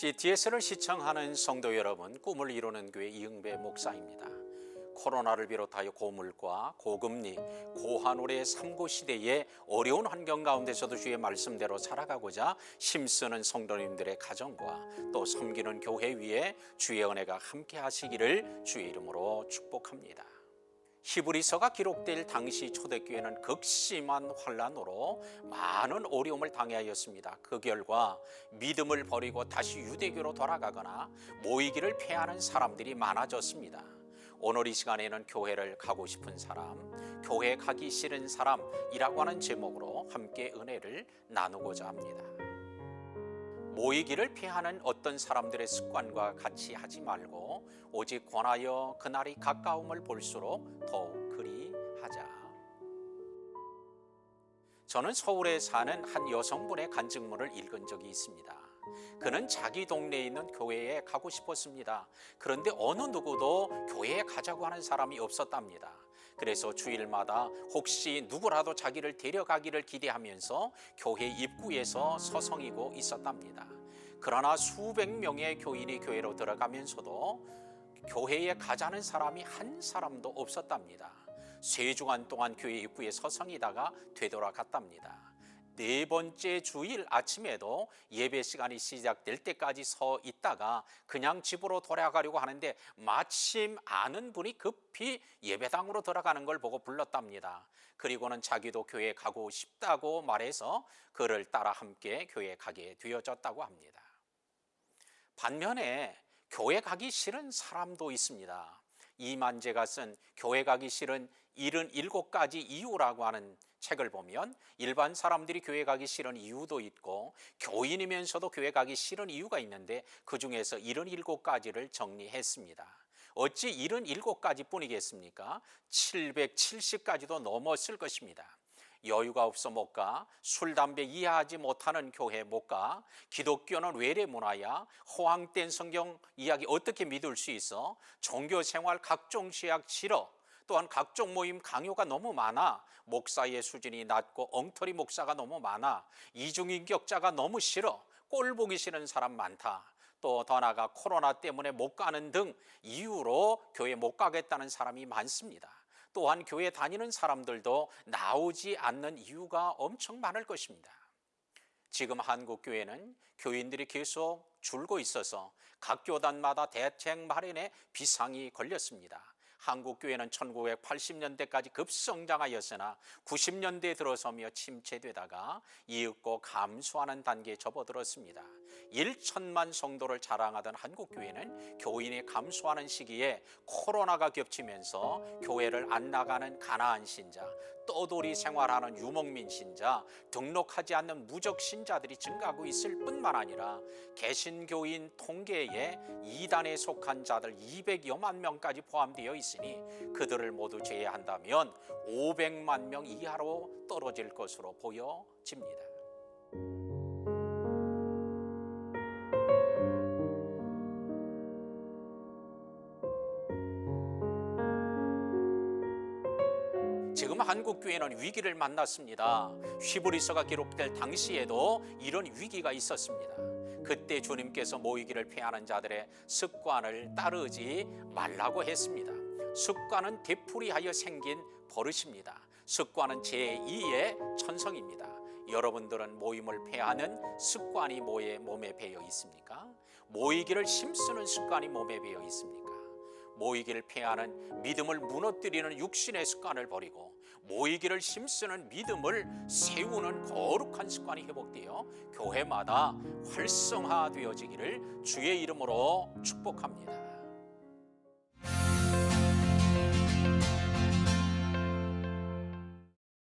CTS를 시청하는 성도 여러분, 꿈을 이루는 교회 이응배 목사입니다. 코로나를 비롯하여 고물과 고금리, 고환율의 삼고 시대의 어려운 환경 가운데서도 주의 말씀대로 살아가고자 힘쓰는 성도님들의 가정과 또 섬기는 교회 위에 주의 은혜가 함께 하시기를 주의 이름으로 축복합니다. 히브리서가 기록될 당시 초대교회는 극심한 환란으로 많은 어려움을 당하였습니다. 그 결과 믿음을 버리고 다시 유대교로 돌아가거나 모이기를 피하는 사람들이 많아졌습니다. 오늘 이 시간에는 교회를 가고 싶은 사람, 교회 가기 싫은 사람이라고 하는 제목으로 함께 은혜를 나누고자 합니다. 모이기를 피하는 어떤 사람들의 습관과 같이 하지 말고 오직 권하여 그날이 가까움을 볼수록 더욱 그리 하자. 저는 서울에 사는 한 여성분의 간증문을 읽은 적이 있습니다. 그는 자기 동네에 있는 교회에 가고 싶었습니다. 그런데 어느 누구도 교회에 가자고 하는 사람이 없었답니다. 그래서 주일마다 혹시 누구라도 자기를 데려가기를 기대하면서 교회 입구에서 서성이고 있었답니다. 그러나 수백 명의 교인이 교회로 들어가면서도 교회에 가자는 사람이 한 사람도 없었답니다. 세 주간 동안 교회 입구에 서성이다가 되돌아갔답니다. 네 번째 주일 아침에도 예배 시간이 시작될 때까지 서 있다가 그냥 집으로 돌아가려고 하는데 마침 아는 분이 급히 예배당으로 들어가는 걸 보고 불렀답니다. 그리고는 자기도 교회 가고 싶다고 말해서 그를 따라 함께 교회 가게 되어졌다고 합니다. 반면에 교회 가기 싫은 사람도 있습니다. 이만재가 쓴 교회 가기 싫은 77가지 이유라고 하는 책을 보면 일반 사람들이 교회 가기 싫은 이유도 있고 교인이면서도 교회 가기 싫은 이유가 있는데 그 중에서 77가지를 정리했습니다. 어찌 77가지 뿐이겠습니까? 770가지도 넘었을 것입니다. 여유가 없어 못 가, 술, 담배 이해하지 못하는 교회 못 가, 기독교는 외래 문화야, 허황된 성경 이야기 어떻게 믿을 수 있어, 종교 생활 각종 시약 싫어, 또한 각종 모임 강요가 너무 많아, 목사의 수준이 낮고 엉터리 목사가 너무 많아, 이중인격자가 너무 싫어, 꼴 보기 싫은 사람 많다. 또 더 나아가 코로나 때문에 못 가는 등 이유로 교회 못 가겠다는 사람이 많습니다. 또한 교회 다니는 사람들도 나오지 않는 이유가 엄청 많을 것입니다. 지금 한국 교회는 교인들이 계속 줄고 있어서 각 교단마다 대책 마련에 비상이 걸렸습니다. 한국 교회는 1980년대까지 급성장하였으나 90년대에 들어서며 침체되다가 이윽고 감소하는 단계에 접어들었습니다. 1천만 성도를 자랑하던 한국 교회는 교인이 감소하는 시기에 코로나가 겹치면서 교회를 안 나가는 가나안 신자, 떠돌이 생활하는 유목민 신자, 등록하지 않는 무적 신자들이 증가하고 있을 뿐만 아니라 개신교인 통계에 이단에 속한 자들 200여만 명까지 포함되어. 있으니 그들을 모두 제외한다면 500만 명 이하로 떨어질 것으로 보여집니다. 지금 한국 교회는 위기를 만났습니다. 휘브리서가 기록될 당시에도 이런 위기가 있었습니다. 그때 주님께서 모이기를 피하는 자들의 습관을 따르지 말라고 했습니다. 습관은 되풀이하여 생긴 버릇입니다. 습관은 제2의 천성입니다. 여러분들은 모임을 폐하는 습관이 뭐에 몸에 배어 있습니까? 모이기를 힘쓰는 습관이 몸에 배어 있습니까? 모이기를 폐하는 믿음을 무너뜨리는 육신의 습관을 버리고 모이기를 힘쓰는 믿음을 세우는 거룩한 습관이 회복되어 교회마다 활성화되어지기를 주의 이름으로 축복합니다.